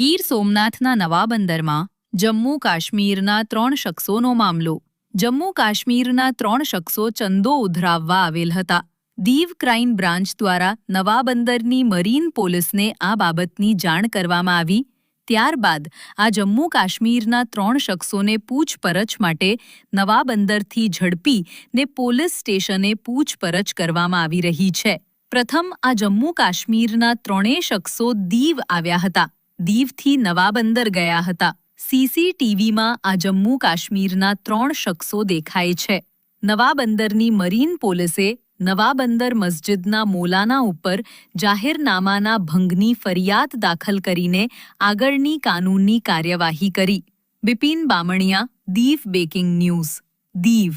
ગીર સોમનાથના નવા બંદરમાં જમ્મુ કાશ્મીરના ત્રણ શખ્સોનો મામલો. જમ્મુ કાશ્મીરના ત્રણ શખ્સો ચંદો ઉધરાવવા આવેલ હતા. દીવ ક્રાઇમ બ્રાન્ચ દ્વારા નવા બંદરની મરીન પોલીસને આ બાબતની જાણ કરવામાં આવી. ત્યારબાદ આ જમ્મુ કાશ્મીરના ત્રણ શખ્સોને પૂછપરછ માટે નવા બંદરથી ઝડપી ને પોલીસ સ્ટેશને પૂછપરછ કરવામાં આવી રહી છે. પ્રથમ આ જમ્મુ કાશ્મીરના ત્રણેય શખ્સો દીવ આવ્યા હતા. દીવથી નવા બંદર ગયા હતા. સીસીટીવીમાં આ જમ્મુ કાશ્મીરના ત્રણ શખ્સો દેખાય છે. નવા બંદરની મરીન પોલીસે નવા બંદર મસ્જિદના મોલાના ઉપર જાહેરનામાના ભંગની ફરિયાદ દાખલ કરીને આગળની કાનૂની કાર્યવાહી કરી. Bipin Bamaniya, Diu breaking news, Diu.